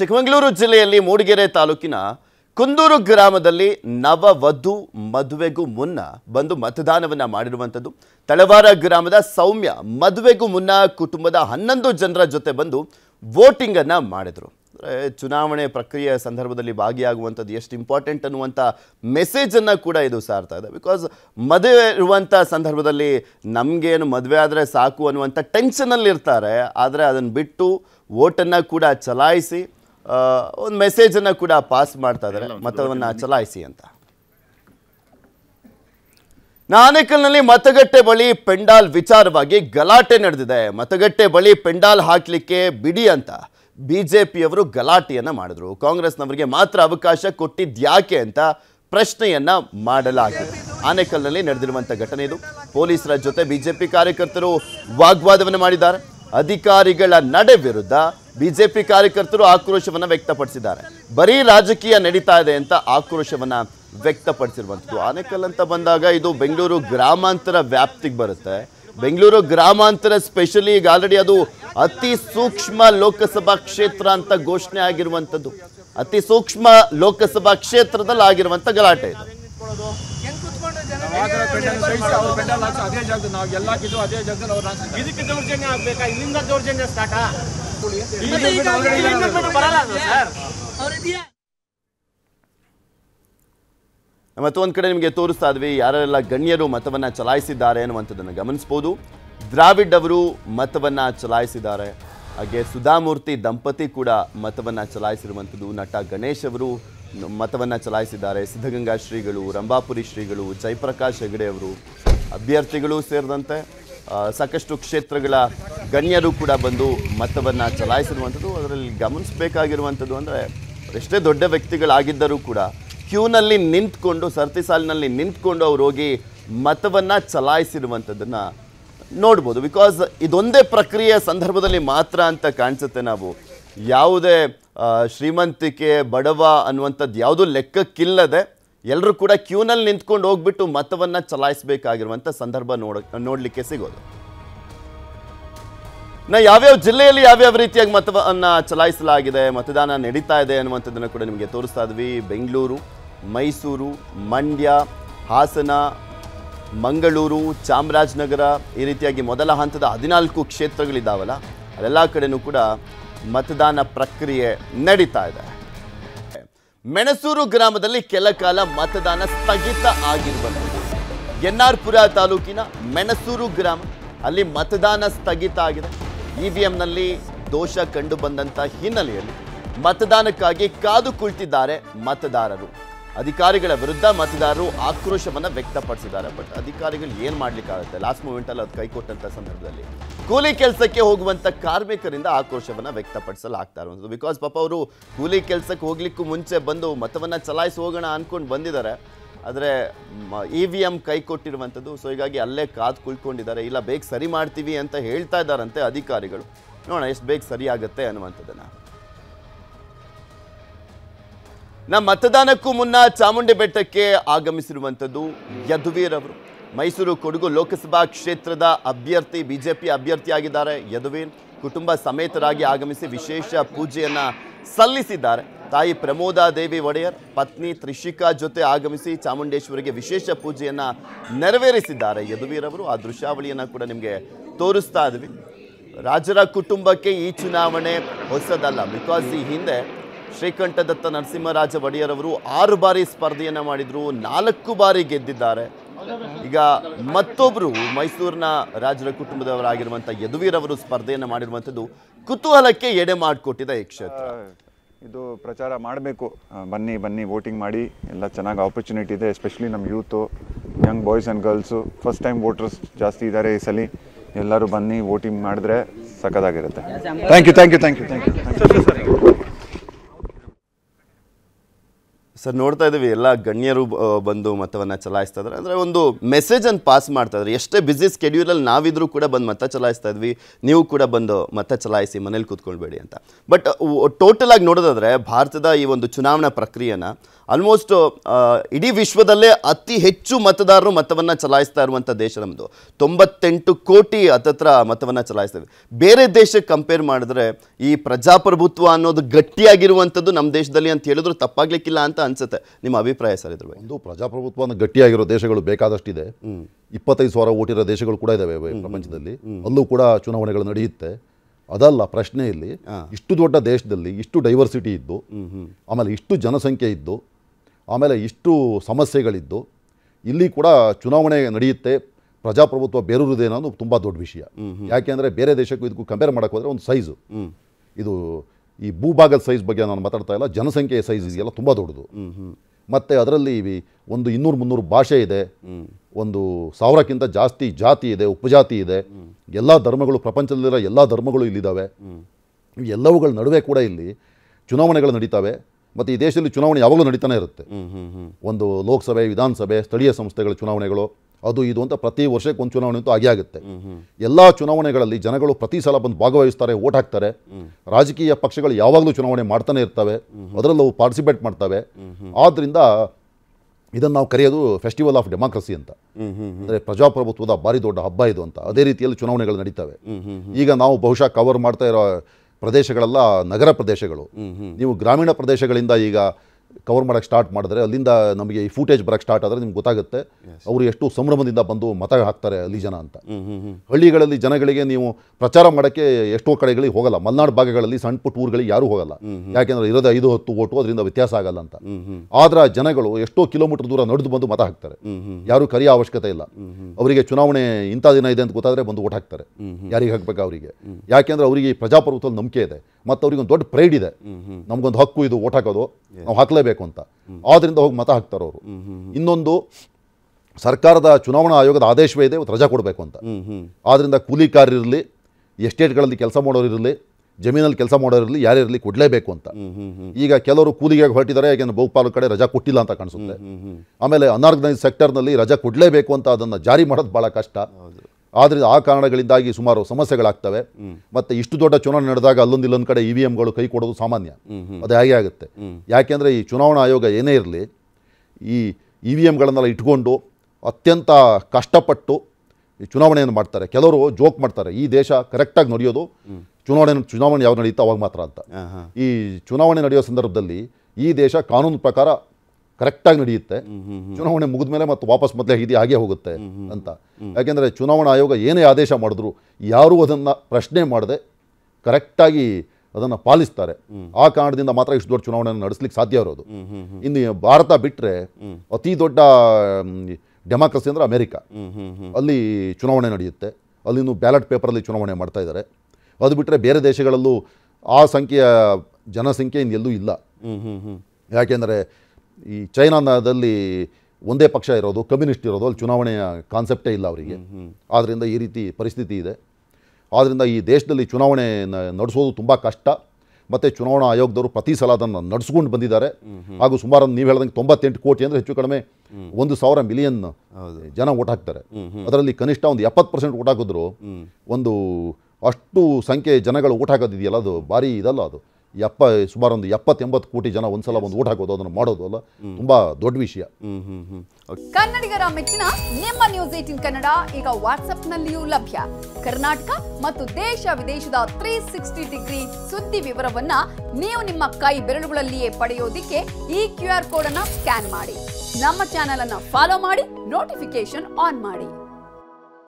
ಚಿಕ್ಕಮಗಳೂರು ಜಿಲ್ಲೆಯಲ್ಲಿ ಮೂಡಿಗೆರೆ ತಾಲೂಕಿನ ಕುಂದೂರು ಗ್ರಾಮದಲ್ಲಿ ನವವಧು ಮದುವೆಗೂ ಮುನ್ನ ಬಂದು ಮತದಾನವನ್ನ ಮಾಡಿರುವಂಥದ್ದು. ತಳವಾರ ಗ್ರಾಮದ ಸೌಮ್ಯ ಮದುವೆಗೂ ಮುನ್ನ ಕುಟುಂಬದ ಹನ್ನೊಂದು ಜನರ ಜೊತೆ ಬಂದು ವೋಟಿಂಗನ್ನು ಮಾಡಿದರು. ಚುನಾವಣೆ ಪ್ರಕ್ರಿಯೆಯ ಸಂದರ್ಭದಲ್ಲಿ ಭಾಗಿಯಾಗುವಂಥದ್ದು ಎಷ್ಟು ಇಂಪಾರ್ಟೆಂಟ್ ಅನ್ನುವಂಥ ಮೆಸೇಜನ್ನು ಕೂಡ ಇದು ಸಾರ್ತಾ ಇದೆ. ಬಿಕಾಸ್ ಮದುವೆ ಇರುವಂಥ ಸಂದರ್ಭದಲ್ಲಿ ನಮಗೇನು ಮದುವೆ ಆದರೆ ಸಾಕು ಅನ್ನುವಂಥ ಟೆನ್ಷನಲ್ಲಿ ಇರ್ತಾರೆ ಆದರೆ ಅದನ್ನು ಬಿಟ್ಟು ವೋಟನ್ನು ಕೂಡ ಚಲಾಯಿಸಿ ಒಂದು ಮೆಸೇಜನ್ನು ಕೂಡ ಪಾಸ್ ಮಾಡ್ತಾ ಇದ್ದಾರೆ ಮತವನ್ನು ಚಲಾಯಿಸಿ ಅಂತ. ನಾನೇಕಲ್ನಲ್ಲಿ ಮತಗಟ್ಟೆ ಬಳಿ ಪೆಂಡಾಲ್ ವಿಚಾರವಾಗಿ ಗಲಾಟೆ ನಡೆದಿದೆ. ಮತಗಟ್ಟೆ ಬಳಿ ಪೆಂಡಾಲ್ ಹಾಕ್ಲಿಕ್ಕೆ ಬಿಡಿ ಅಂತ ಬಿಜೆಪಿಯವರು ಗಲಾಟೆಯನ್ನ ಮಾಡಿದ್ರು. ಕಾಂಗ್ರೆಸ್ನವರಿಗೆ ಮಾತ್ರ ಅವಕಾಶ ಕೊಟ್ಟಿದ್ಯಾಕೆ ಅಂತ ಪ್ರಶ್ನೆಯನ್ನ ಮಾಡಲಾಗಿದೆ. ಆನೇಕಲ್ನಲ್ಲಿ ನಡೆದಿರುವಂಥ ಘಟನೆ ಇದು. ಪೊಲೀಸರ ಜೊತೆ ಬಿಜೆಪಿ ಕಾರ್ಯಕರ್ತರು ವಾಗ್ವಾದವನ್ನು ಮಾಡಿದ್ದಾರೆ. ಅಧಿಕಾರಿಗಳ ನಡೆ ವಿರುದ್ಧ ಬಿಜೆಪಿ ಕಾರ್ಯಕರ್ತರು ಆಕ್ರೋಶವನ್ನು ವ್ಯಕ್ತಪಡಿಸಿದ್ದಾರೆ. ಬರೀ ರಾಜಕೀಯ ನಡೀತಾ ಇದೆ ಅಂತ ಆಕ್ರೋಶವನ್ನು ವ್ಯಕ್ತಪಡಿಸಿರುವಂಥದ್ದು. ಆನೆಕಲ್ ಅಂತ ಬಂದಾಗ ಇದು ಬೆಂಗಳೂರು ಗ್ರಾಮಾಂತರ ವ್ಯಾಪ್ತಿಗೆ ಬರುತ್ತೆ. ಬೆಂಗಳೂರು ಗ್ರಾಮಾಂತರ ಸ್ಪೆಷಲಿ ಈಗ ಆಲ್ರೆಡಿ ಅದು ಅತಿ ಸೂಕ್ಷ್ಮ ಲೋಕಸಭಾ ಕ್ಷೇತ್ರ ಅಂತ ಘೋಷಣೆ ಆಗಿರುವಂಥದ್ದು. ಅತಿ ಸೂಕ್ಷ್ಮ ಲೋಕಸಭಾ ಕ್ಷೇತ್ರದಲ್ಲಿ ಆಗಿರುವಂಥ ಗಲಾಟೆ ಇದು. ಆತರ ಪೆಂಡಲ್ ಸಹಿಸಿ ಅವ್ರು ಪೆಂಡಲ್ ಹಾಕ್ಸಿ ಅದೇ ಜಾಗದಲ್ಲಿ ನಾವು ಎಲ್ಲ ಹಾಕಿದ್ರು ಅದೇ ಜಾಗದಲ್ಲಿ ಅವ್ರು ಹಾಕ್ಸಿದ್ದಾರೆ ಇದಕ್ಕೆ ದೌರ್ಜನ್ಯ ಆಗ್ಬೇಕಾ? ಇಲ್ಲಿಂದ ದೌರ್ಜನ್ಯ ಸ್ಟಾರ್ಟ್ ಮತ್ತೊಂದು ಕಡೆ ನಿಮಗೆ ತೋರಿಸ್ತಾ ಇದ್ವಿ ಯಾರೆಲ್ಲ ಗಣ್ಯರು ಮತವನ್ನ ಚಲಾಯಿಸಿದ್ದಾರೆ ಅನ್ನುವಂಥದ್ದನ್ನು ಗಮನಿಸ್ಬೋದು. ದ್ರಾವಿಡ್ ಅವರು ಮತವನ್ನ ಚಲಾಯಿಸಿದ್ದಾರೆ. ಹಾಗೆ ಸುಧಾಮೂರ್ತಿ ದಂಪತಿ ಕೂಡ ಮತವನ್ನ ಚಲಾಯಿಸಿರುವಂಥದ್ದು ನಟ ಗಣೇಶ್ ಅವರು. ಮತವನ್ನ ಚಲಾಯಿಸಿದ್ದಾರೆ. ಸಿದ್ಧಗಂಗಾ ಶ್ರೀಗಳು, ರಂಭಾಪುರಿ ಶ್ರೀಗಳು, ಜಯಪ್ರಕಾಶ್ ಹೆಗಡೆ ಅವರು, ಅಭ್ಯರ್ಥಿಗಳು ಸೇರಿದಂತೆ ಸಾಕಷ್ಟು ಕ್ಷೇತ್ರಗಳ ಗಣ್ಯರು ಕೂಡ ಬಂದು ಮತವನ್ನು ಚಲಾಯಿಸಿರುವಂಥದ್ದು. ಅದರಲ್ಲಿ ಗಮನಿಸಬೇಕಾಗಿರುವಂಥದ್ದು ಅಂದರೆ, ಎಷ್ಟೇ ದೊಡ್ಡ ವ್ಯಕ್ತಿಗಳಾಗಿದ್ದರೂ ಕೂಡ ಕ್ಯೂನಲ್ಲಿ ನಿಂತ್ಕೊಂಡು, ಸರತಿ ಸಾಲಿನಲ್ಲಿ ನಿಂತ್ಕೊಂಡು ಅವ್ರು ಹೋಗಿ ಮತವನ್ನು ಚಲಾಯಿಸಿರುವಂಥದ್ದನ್ನು ನೋಡ್ಬೋದು. ಬಿಕಾಸ್ ಇದೊಂದೇ ಪ್ರಕ್ರಿಯೆಯ ಸಂದರ್ಭದಲ್ಲಿ ಮಾತ್ರ ಅಂತ ಕಾಣಿಸುತ್ತೆ ನಾವು. ಯಾವುದೇ ಶ್ರೀಮಂತಿಕೆ, ಬಡವ ಅನ್ನುವಂಥದ್ದು ಯಾವುದೂ ಲೆಕ್ಕಕ್ಕಿಲ್ಲದೆ ಎಲ್ಲರೂ ಕೂಡ ಕ್ಯೂನಲ್ಲಿ ನಿಂತ್ಕೊಂಡು ಹೋಗ್ಬಿಟ್ಟು ಮತವನ್ನು ಚಲಾಯಿಸಬೇಕಾಗಿರುವಂಥ ಸಂದರ್ಭ ನೋಡ, ನೋಡಲಿಕ್ಕೆ ಸಿಗೋದು. ನಾ ಯಾವ್ಯಾವ ಜಿಲ್ಲೆಯಲ್ಲಿ ಯಾವ್ಯಾವ ರೀತಿಯಾಗಿ ಮತವನ್ನು ಚಲಾಯಿಸಲಾಗಿದೆ, ಮತದಾನ ನಡೀತಾ ಇದೆ ಅನ್ನುವಂಥದ್ದನ್ನು ಕೂಡ ನಿಮಗೆ ತೋರಿಸ್ತಾ ಇದ್ವಿ. ಬೆಂಗಳೂರು, ಮೈಸೂರು, ಮಂಡ್ಯ, ಹಾಸನ, ಮಂಗಳೂರು, ಚಾಮರಾಜನಗರ ಈ ರೀತಿಯಾಗಿ ಮೊದಲ ಹಂತದ ಹದಿನಾಲ್ಕು ಕ್ಷೇತ್ರಗಳಿದ್ದಾವಲ್ಲ, ಅಲ್ಲೆಲ್ಲ ಕಡೆನೂ ಕೂಡ ಮತದಾನ ಪ್ರಕ್ರಿಯೆ ನಡೀತಾ ಇದೆ. ಮೆಣಸೂರು ಗ್ರಾಮದಲ್ಲಿ ಕೆಲ ಕಾಲ ಮತದಾನ ಸ್ಥಗಿತ ಆಗಿರುವಂಥದ್ದು. ಎನ್ಆರ್ಪುರ ತಾಲೂಕಿನ ಮೆಣಸೂರು ಗ್ರಾಮ, ಅಲ್ಲಿ ಮತದಾನ ಸ್ಥಗಿತ ಆಗಿದೆ. ಇ ವಿ ಎಂನಲ್ಲಿ ದೋಷ ಕಂಡು ಬಂದಂಥ ಹಿನ್ನೆಲೆಯಲ್ಲಿ ಮತದಾನಕ್ಕಾಗಿ ಕಾದು ಕುಳಿತಿದ್ದಾರೆ ಮತದಾರರು. ಅಧಿಕಾರಿಗಳ ವಿರುದ್ಧ ಮತದಾರರು ಆಕ್ರೋಶವನ್ನು ವ್ಯಕ್ತಪಡಿಸಿದ್ದಾರೆ. ಬಟ್ ಅಧಿಕಾರಿಗಳು ಏನು ಮಾಡ್ಲಿಕ್ಕಾಗುತ್ತೆ? ಲಾಸ್ಟ್ ಮೂಮೆಂಟಲ್ಲಿ ಅದು ಕೈಕೊಟ್ಟಂಥ ಸಂದರ್ಭದಲ್ಲಿ. ಕೂಲಿ ಕೆಲಸಕ್ಕೆ ಹೋಗುವಂಥ ಕಾರ್ಮಿಕರಿಂದ ಆಕ್ರೋಶವನ್ನು ವ್ಯಕ್ತಪಡಿಸಲಾಗ್ತಾ ಇರುವಂಥದ್ದು. ಬಿಕಾಸ್ ಪಾಪ ಅವರು ಕೂಲಿ ಕೆಲಸಕ್ಕೆ ಹೋಗ್ಲಿಕ್ಕೂ ಮುಂಚೆ ಬಂದು ಮತವನ್ನು ಚಲಾಯಿಸಿ ಹೋಗೋಣ ಅಂದ್ಕೊಂಡು ಬಂದಿದ್ದಾರೆ. ಆದರೆ ಇ ವಿ ಎಂ ಕೈ ಕೊಟ್ಟಿರುವಂಥದ್ದು ಸೊ ಹೀಗಾಗಿ ಅಲ್ಲೇ ಕಾದು ಕುಳ್ಕೊಂಡಿದ್ದಾರೆ. ಇಲ್ಲ, ಬೇಗ ಸರಿ ಮಾಡ್ತೀವಿ ಅಂತ ಹೇಳ್ತಾ ಇದ್ದಾರಂತೆ ಅಧಿಕಾರಿಗಳು. ನೋಡೋಣ, ಎಷ್ಟು ಬೇಗ ಸರಿ ಆಗುತ್ತೆ ಅನ್ನುವಂಥದ್ದನ್ನು. ನಮ್ಮ ಮತದಾನಕ್ಕೂ ಮುನ್ನ ಚಾಮುಂಡಿ ಬೆಟ್ಟಕ್ಕೆ ಆಗಮಿಸಿರುವಂಥದ್ದು ಯದುವೀರ್ ಅವರು. ಮೈಸೂರು ಕೊಡಗು ಲೋಕಸಭಾ ಕ್ಷೇತ್ರದ ಅಭ್ಯರ್ಥಿ, ಬಿಜೆಪಿ ಅಭ್ಯರ್ಥಿಯಾಗಿದ್ದಾರೆ ಯದುವೀರ್. ಕುಟುಂಬ ಸಮೇತರಾಗಿ ಆಗಮಿಸಿ ವಿಶೇಷ ಪೂಜೆಯನ್ನು ಸಲ್ಲಿಸಿದ್ದಾರೆ. ತಾಯಿ ಪ್ರಮೋದಾ ದೇವಿ ಒಡೆಯರ್, ಪತ್ನಿ ತ್ರಿಷಿಕಾ ಜೊತೆ ಆಗಮಿಸಿ ಚಾಮುಂಡೇಶ್ವರಿಗೆ ವಿಶೇಷ ಪೂಜೆಯನ್ನು ನೆರವೇರಿಸಿದ್ದಾರೆ ಯದುವೀರ್ ಅವರು. ಆ ದೃಶ್ಯಾವಳಿಯನ್ನು ಕೂಡ ನಿಮಗೆ ತೋರಿಸ್ತಾ ಇದ್ವಿ. ರಾಜರ ಕುಟುಂಬಕ್ಕೆ ಈ ಚುನಾವಣೆ ಹೊಸದಲ್ಲ ಬಿಕಾಸ್ ಈ ಹಿಂದೆ ಶ್ರೀಕಂಠದತ್ತ ನರಸಿಂಹರಾಜ ಒಡೆಯರವರು ಆರು ಬಾರಿ ಸ್ಪರ್ಧೆಯನ್ನ ಮಾಡಿದ್ರು ನಾಲ್ಕು ಬಾರಿ ಗೆದ್ದಿದ್ದಾರೆ. ಈಗ ಮತ್ತೊಬ್ಬರು ಮೈಸೂರಿನ ರಾಜರ ಕುಟುಂಬದವರಾಗಿರುವಂಥ ಯದುವೀರವರು ಸ್ಪರ್ಧೆಯನ್ನು ಮಾಡಿರುವಂಥದ್ದು ಕುತೂಹಲಕ್ಕೆ ಎಡೆ ಮಾಡಿಕೊಟ್ಟಿದೆ ಈ ಕ್ಷೇತ್ರ. ಇದು ಪ್ರಚಾರ ಮಾಡಬೇಕು. ಬನ್ನಿ ಬನ್ನಿ ವೋಟಿಂಗ್ ಮಾಡಿ. ಎಲ್ಲ ಚೆನ್ನಾಗಿ ಆಪರ್ಚುನಿಟಿ ಇದೆ ಎಸ್ಪೆಷಲಿ ನಮ್ಮ youth young boys and girls first time voters ಜಾಸ್ತಿ ಇದ್ದಾರೆ ಈ ಸಲ. ಎಲ್ಲರೂ ಬನ್ನಿ ವೋಟಿಂಗ್ ಮಾಡಿದ್ರೆ ಸಖತ್ತಾಗಿರುತ್ತೆ. Thank you thank you thank you thank you thank you sir, ನೋಡ್ತಾ ಇದ್ದೀವಿ, ಎಲ್ಲ ಗಣ್ಯರು ಬಂದು ಮತವನ್ನು ಚಲಾಯಿಸ್ತಾ ಇದ್ದಾರೆ. ಅಂದರೆ ಒಂದು ಮೆಸೇಜನ್ನು ಪಾಸ್ ಮಾಡ್ತಾ ಇದ್ದಾರೆ. ಎಷ್ಟೇ ಬ್ಯುಸಿ ಸ್ಕೆಡ್ಯೂಲಲ್ಲಿ ನಾವಿದ್ರೂ ಕೂಡ ಬಂದು ಮತ ಚಲಾಯಿಸ್ತಾ ಇದ್ವಿ. ನೀವು ಕೂಡ ಬಂದು ಮತ ಚಲಾಯಿಸಿ ಮನೇಲಿ ಕೂತ್ಕೊಳ್ಬೇಡಿ ಅಂತ. ಬಟ್ ಟೋಟಲ್ ಆಗಿ ನೋಡೋದಾದ್ರೆ, ಭಾರತದ ಈ ಒಂದು ಚುನಾವಣಾ ಪ್ರಕ್ರಿಯೆನ ಆಲ್ಮೋಸ್ಟ್ ಇಡೀ ವಿಶ್ವದಲ್ಲೇ ಅತಿ ಹೆಚ್ಚು ಮತದಾರರು ಮತವನ್ನು ಚಲಾಯಿಸ್ತಾ ಇರುವಂಥ ದೇಶ ನಮ್ಮದು ತೊಂಬತ್ತೆಂಟು ಕೋಟಿ ಹತ್ತತ್ರ ಮತವನ್ನು ಚಲಾಯಿಸ್ತೇವೆ. ಬೇರೆ ದೇಶಕ್ಕೆ ಕಂಪೇರ್ ಮಾಡಿದ್ರೆ ಈ ಪ್ರಜಾಪ್ರಭುತ್ವ ಅನ್ನೋದು ಗಟ್ಟಿಯಾಗಿರುವಂಥದ್ದು ನಮ್ಮ ದೇಶದಲ್ಲಿ ಅಂತ ಹೇಳಿದ್ರು ತಪ್ಪಾಗ್ಲಿಕ್ಕಿಲ್ಲ ಅಂತ ಅನ್ಸುತ್ತೆ. ನಿಮ್ಮ ಅಭಿಪ್ರಾಯ ಸರ್ ಇದ್ರ ಒಂದು ಪ್ರಜಾಪ್ರಭುತ್ವವನ್ನು ಗಟ್ಟಿಯಾಗಿರೋ ದೇಶಗಳು ಬೇಕಾದಷ್ಟಿದೆ. ಇಪ್ಪತ್ತೈದು ಸಾವಿರ ಓಟಿರೋ ದೇಶಗಳು ಕೂಡ ಇದಾವೆ ಪ್ರಪಂಚದಲ್ಲಿ. ಅಲ್ಲೂ ಕೂಡ ಚುನಾವಣೆಗಳು ನಡೆಯುತ್ತೆ. ಅದಲ್ಲ ಪ್ರಶ್ನೆ ಇಲ್ಲಿ ಇಷ್ಟು ದೊಡ್ಡ ದೇಶದಲ್ಲಿ ಇಷ್ಟು ಡೈವರ್ಸಿಟಿ ಇದ್ದು ಆಮೇಲೆ ಇಷ್ಟು ಜನಸಂಖ್ಯೆ ಇದ್ದು ಆಮೇಲೆ ಇಷ್ಟು ಸಮಸ್ಯೆಗಳಿದ್ದು ಇಲ್ಲಿ ಕೂಡ ಚುನಾವಣೆ ನಡೆಯುತ್ತೆ ಪ್ರಜಾಪ್ರಭುತ್ವ ಬೇರೂರಿದೆ ಅನ್ನೋದು ತುಂಬ ದೊಡ್ಡ ವಿಷಯ. ಯಾಕೆಂದರೆ ಬೇರೆ ದೇಶಕ್ಕೂ ಇದಕ್ಕೂ ಕಂಪೇರ್ ಮಾಡೋಕೆ ಹೋದರೆ ಒಂದು ಸೈಜು ಇದು ಈ ಭೂಭಾಗದ ಸೈಜ್ ಬಗ್ಗೆ ನಾನು ಮಾತಾಡ್ತಾ ಇಲ್ಲ ಜನಸಂಖ್ಯೆಯ ಸೈಜ್ ಇದೆಯಲ್ಲ ತುಂಬ ದೊಡ್ಡದು. ಮತ್ತು ಅದರಲ್ಲಿ ಒಂದು ಇನ್ನೂರು ಮುನ್ನೂರು ಭಾಷೆ ಇದೆ ಒಂದು ಸಾವಿರಕ್ಕಿಂತ ಜಾಸ್ತಿ ಜಾತಿ ಇದೆ ಉಪಜಾತಿ ಇದೆ. ಎಲ್ಲ ಧರ್ಮಗಳು ಪ್ರಪಂಚದಲ್ಲಿರೋ ಎಲ್ಲ ಧರ್ಮಗಳು ಇಲ್ಲಿದ್ದಾವೆ. ಎಲ್ಲವುಗಳ ನಡುವೆ ಕೂಡ ಇಲ್ಲಿ ಚುನಾವಣೆಗಳು ನಡೀತಾವೆ. ಮತ್ತು ಈ ದೇಶದಲ್ಲಿ ಚುನಾವಣೆ ಯಾವಾಗಲೂ ನಡೀತಾನೆ ಇರುತ್ತೆ. ಒಂದು ಲೋಕಸಭೆ ವಿಧಾನಸಭೆ ಸ್ಥಳೀಯ ಸಂಸ್ಥೆಗಳ ಚುನಾವಣೆಗಳು ಅದು ಇದು ಅಂತ ಪ್ರತಿ ವರ್ಷಕ್ಕೆ ಒಂದು ಚುನಾವಣೆ ಅಂತೂ ಆಗೇ ಆಗುತ್ತೆ. ಎಲ್ಲ ಚುನಾವಣೆಗಳಲ್ಲಿ ಜನಗಳು ಪ್ರತಿ ಸಲ ಬಂದು ಭಾಗವಹಿಸ್ತಾರೆ ಓಟ್ ಹಾಕ್ತಾರೆ. ರಾಜಕೀಯ ಪಕ್ಷಗಳು ಯಾವಾಗಲೂ ಚುನಾವಣೆ ಮಾಡ್ತಾನೆ ಇರ್ತವೆ. ಅದರಲ್ಲೂ ಪಾರ್ಟಿಸಿಪೇಟ್ ಮಾಡ್ತವೆ. ಆದ್ದರಿಂದ ಇದನ್ನು ನಾವು ಕರೆಯೋದು ಫೆಸ್ಟಿವಲ್ ಆಫ್ ಡೆಮಾಕ್ರಸಿ ಅಂತ. ಅಂದರೆ ಪ್ರಜಾಪ್ರಭುತ್ವದ ಭಾರಿ ದೊಡ್ಡ ಹಬ್ಬ ಇದು ಅಂತ. ಅದೇ ರೀತಿಯಲ್ಲಿ ಚುನಾವಣೆಗಳು ನಡೀತವೆ. ಈಗ ನಾವು ಬಹುಶಃ ಕವರ್ ಮಾಡ್ತಾ ಇರೋ ಪ್ರದೇಶಗಳೆಲ್ಲ ನಗರ ಪ್ರದೇಶಗಳು. ನೀವು ಗ್ರಾಮೀಣ ಪ್ರದೇಶಗಳಿಂದ ಈಗ ಕವರ್ ಮಾಡೋಕ್ಕೆ ಸ್ಟಾರ್ಟ್ ಮಾಡಿದ್ರೆ ಅಲ್ಲಿಂದ ನಮಗೆ ಈ ಫೂಟೇಜ್ ಬರೋಕ್ಕೆ ಸ್ಟಾರ್ಟ್ ಆದರೆ ನಿಮ್ಗೆ ಗೊತ್ತಾಗುತ್ತೆ ಅವರು ಎಷ್ಟು ಸಂಭ್ರಮದಿಂದ ಬಂದು ಮತ ಹಾಕ್ತಾರೆ ಅಲ್ಲಿ ಜನ ಅಂತ. ಹಳ್ಳಿಗಳಲ್ಲಿ ಜನಗಳಿಗೆ ನೀವು ಪ್ರಚಾರ ಮಾಡೋಕ್ಕೆ ಎಷ್ಟೋ ಕಡೆಗಳಿಗೆ ಹೋಗಲ್ಲ. ಮಲೆನಾಡು ಭಾಗಗಳಲ್ಲಿ ಸಣ್ಣ ಪುಟ್ಟ ಊರುಗಳಿಗೆ ಯಾರೂ ಹೋಗಲ್ಲ. ಯಾಕೆಂದ್ರೆ ಇರೋದು ಐದು ಹತ್ತು ಓಟು ಅದರಿಂದ ವ್ಯತ್ಯಾಸ ಆಗಲ್ಲ ಅಂತ. ಆದ್ರೆ ಜನಗಳು ಎಷ್ಟೋ ಕಿಲೋಮೀಟರ್ ದೂರ ನಡೆದು ಬಂದು ಮತ ಹಾಕ್ತಾರೆ. ಯಾರು ಕರೆಯೋ ಅವಶ್ಯಕತೆ ಇಲ್ಲ. ಅವರಿಗೆ ಚುನಾವಣೆ ಇಂಥ ದಿನ ಇದೆ ಅಂತ ಗೊತ್ತಾದ್ರೆ ಬಂದು ಓಟ್ ಹಾಕ್ತಾರೆ. ಯಾರಿಗೆ ಹಾಕ್ಬೇಕು ಅವರಿಗೆ? ಯಾಕೆಂದ್ರೆ ಅವರಿಗೆ ಈ ಪ್ರಜಾಪ್ರಭುತ್ವದ ನಂಬಿಕೆ ಇದೆ. ಮತ್ತು ಅವ್ರಿಗೊಂದು ದೊಡ್ಡ ಪ್ರೈಡ್ ಇದೆ. ನಮಗೊಂದು ಹಕ್ಕು ಇದು ಓಟ್ ಹಾಕೋದು. ನಾವು ಹಾಕಲೇಬೇಕು ಅಂತ. ಆದ್ದರಿಂದ ಹೋಗಿ ಮತ ಹಾಕ್ತಾರೆ ಅವರು. ಇನ್ನೊಂದು ಸರ್ಕಾರದ ಚುನಾವಣಾ ಆಯೋಗದ ಆದೇಶವೇ ಇದೆ ರಜಾ ಕೊಡಬೇಕು ಅಂತ. ಆದ್ರಿಂದ ಕೂಲಿಕಾರರಿರಲಿ ಎಸ್ಟೇಟ್ಗಳಲ್ಲಿ ಕೆಲಸ ಮಾಡೋರು ಇರಲಿ, ಜಮೀನಲ್ಲಿ ಕೆಲಸ ಮಾಡೋರು ಇರಲಿ, ಯಾರೇ ಇರಲಿ ಕೊಡಲೇಬೇಕು ಅಂತ. ಈಗ ಕೆಲವರು ಕೂಲಿಗೆ ಹೊರಟಿದ್ದಾರೆ, ಯಾಕೆಂದ್ರೆ ಬಹುಪಾಲು ಕಡೆ ರಜಾ ಕೊಟ್ಟಿಲ್ಲ ಅಂತ ಕಾಣಿಸುತ್ತೆ. ಆಮೇಲೆ ಅನ್ಆರ್ಗನೈಸ್ ಸೆಕ್ಟರ್ನಲ್ಲಿ ರಜಾ ಕೊಡಲೇಬೇಕು ಅಂತ ಅದನ್ನು ಜಾರಿ ಮಾಡೋದು ಭಾಳ ಕಷ್ಟ. ಆದ್ದರಿಂದ ಆ ಕಾರಣಗಳಿಂದಾಗಿ ಸುಮಾರು ಸಮಸ್ಯೆಗಳಾಗ್ತವೆ. ಮತ್ತೆ ಇಷ್ಟು ದೊಡ್ಡ ಚುನಾವಣೆ ನಡೆದಾಗ ಅಲ್ಲೊಂದು ಇಲ್ಲೊಂದು ಕಡೆ ಇ ವಿ ಎಮ್ಗಳು ಕೈ ಕೊಡೋದು ಸಾಮಾನ್ಯ. ಅದು ಹೇಗೆ ಆಗುತ್ತೆ? ಯಾಕೆಂದರೆ ಈ ಚುನಾವಣಾ ಆಯೋಗ ಏನೇ ಇರಲಿ ಈ ಇ ವಿ ಎಮ್ಗಳನ್ನೆಲ್ಲ ಇಟ್ಕೊಂಡು ಅತ್ಯಂತ ಕಷ್ಟಪಟ್ಟು ಈ ಚುನಾವಣೆಯನ್ನು ಮಾಡ್ತಾರೆ. ಕೆಲವರು ಜೋಕ್ ಮಾಡ್ತಾರೆ ಈ ದೇಶ ಕರೆಕ್ಟಾಗಿ ನಡೆಯೋದು ಚುನಾವಣೆ ಚುನಾವಣೆ ಯಾವಾಗ ನಡೆಯುತ್ತೋ ಅವಾಗ ಮಾತ್ರ ಅಂತ. ಈ ಚುನಾವಣೆ ನಡೆಯೋ ಸಂದರ್ಭದಲ್ಲಿ ಈ ದೇಶ ಕಾನೂನು ಪ್ರಕಾರ ಕರೆಕ್ಟಾಗಿ ನಡೆಯುತ್ತೆ. ಚುನಾವಣೆ ಮುಗಿದ ಮೇಲೆ ಮತ್ತು ವಾಪಸ್ ಮೊದಲೇ ಇದು ಹಾಗೆ ಹೋಗುತ್ತೆ ಅಂತ. ಯಾಕೆಂದರೆ ಚುನಾವಣಾ ಆಯೋಗ ಏನೇ ಆದೇಶ ಮಾಡಿದ್ರು ಯಾರೂ ಅದನ್ನು ಪ್ರಶ್ನೆ ಮಾಡದೆ ಕರೆಕ್ಟಾಗಿ ಅದನ್ನು ಪಾಲಿಸ್ತಾರೆ. ಆ ಕಾರಣದಿಂದ ಮಾತ್ರ ಇಷ್ಟು ದೊಡ್ಡ ಚುನಾವಣೆಯನ್ನು ನಡೆಸಲಿಕ್ಕೆ ಸಾಧ್ಯ ಇರೋದು. ಇನ್ನು ಭಾರತ ಬಿಟ್ಟರೆ ಅತಿ ದೊಡ್ಡ ಡೆಮಾಕ್ರಸಿ ಅಂದರೆ ಅಮೇರಿಕಾ. ಅಲ್ಲಿ ಚುನಾವಣೆ ನಡೆಯುತ್ತೆ. ಅಲ್ಲಿನೂ ಬ್ಯಾಲೆಟ್ ಪೇಪರಲ್ಲಿ ಚುನಾವಣೆ ಮಾಡ್ತಾ ಇದ್ದಾರೆ. ಅದು ಬಿಟ್ಟರೆ ಬೇರೆ ದೇಶಗಳಲ್ಲೂ ಆ ಸಂಖ್ಯೆಯ ಜನಸಂಖ್ಯೆ ಇನ್ನೆಲ್ಲೂ ಇಲ್ಲ. ಯಾಕೆಂದರೆ ಈ ಚೈನಾದಲ್ಲಿ ಒಂದೇ ಪಕ್ಷ ಇರೋದು ಕಮ್ಯುನಿಸ್ಟ್ ಇರೋದು ಅಲ್ಲಿ ಚುನಾವಣೆಯ ಕಾನ್ಸೆಪ್ಟೇ ಇಲ್ಲ ಅವರಿಗೆ. ಆದ್ದರಿಂದ ಈ ರೀತಿ ಪರಿಸ್ಥಿತಿ ಇದೆ. ಆದ್ದರಿಂದ ಈ ದೇಶದಲ್ಲಿ ಚುನಾವಣೆ ನಡೆಸೋದು ತುಂಬ ಕಷ್ಟ. ಮತ್ತು ಚುನಾವಣಾ ಆಯೋಗದವರು ಪ್ರತಿ ಸಲ ಅದನ್ನು ನಡೆಸ್ಕೊಂಡು ಬಂದಿದ್ದಾರೆ. ಹಾಗೂ ಸುಮಾರು ನೀವು ಹೇಳ್ದಂಗೆ ತೊಂಬತ್ತೆಂಟು ಕೋಟಿ ಅಂದರೆ ಹೆಚ್ಚು ಕಡಿಮೆ ಒಂದು ಸಾವಿರ ಮಿಲಿಯನ್ ಜನ ಓಟ್ ಹಾಕ್ತಾರೆ. ಅದರಲ್ಲಿ ಕನಿಷ್ಠ ಒಂದು ಎಪ್ಪತ್ತು ಪರ್ಸೆಂಟ್ ಓಟ್ ಹಾಕಿದ್ರು ಒಂದು ಅಷ್ಟು ಸಂಖ್ಯೆ ಜನಗಳು ಓಟ್ ಹಾಕೋದಿದೆಯಲ್ಲ ಅದು ಭಾರಿ ಇದಲ್ಲ ಅದು. ಎಪ್ಪ ಸುಮಾರು ಒಂದು ಎಪ್ಪತ್ತೆಂಬತ್ತು ಕೋಟಿ ಜನ ಒಂದ್ಸಲ ಒಂದು ಓಟ್ ಹಾಕೋದು ಅದನ್ನು ಮಾಡೋದು ಅಲ್ಲ? ತುಂಬಾ ದೊಡ್ಡ ವಿಷಯ. ಕನ್ನಡಿಗರ ಮೆಚ್ಚಿನ ನಿಮ್ಮ ನ್ಯೂಸ್ ಏಟಿನ್ ಕನ್ನಡ ಈಗ ವಾಟ್ಸ್ಆಪ್ನಲ್ಲಿಯೂ ಲಭ್ಯ. ಕರ್ನಾಟಕ ಮತ್ತು ದೇಶ ವಿದೇಶದ ತ್ರೀ ಸಿಕ್ಸ್ಟಿ ಡಿಗ್ರಿ ಸುದ್ದಿ ವಿವರವನ್ನ ನೀವು ನಿಮ್ಮ ಕೈ ಬೆರಳುಗಳಲ್ಲಿಯೇ ಪಡೆಯೋದಿಕ್ಕೆ ಈ ಕ್ಯೂ ಆರ್ ಕೋಡ್ ಅನ್ನ ಸ್ಕ್ಯಾನ್ ಮಾಡಿ. ನಮ್ಮ ಚಾನೆಲ್ ಅನ್ನ ಫಾಲೋ ಮಾಡಿ ನೋಟಿಫಿಕೇಶನ್ ಆನ್ ಮಾಡಿ.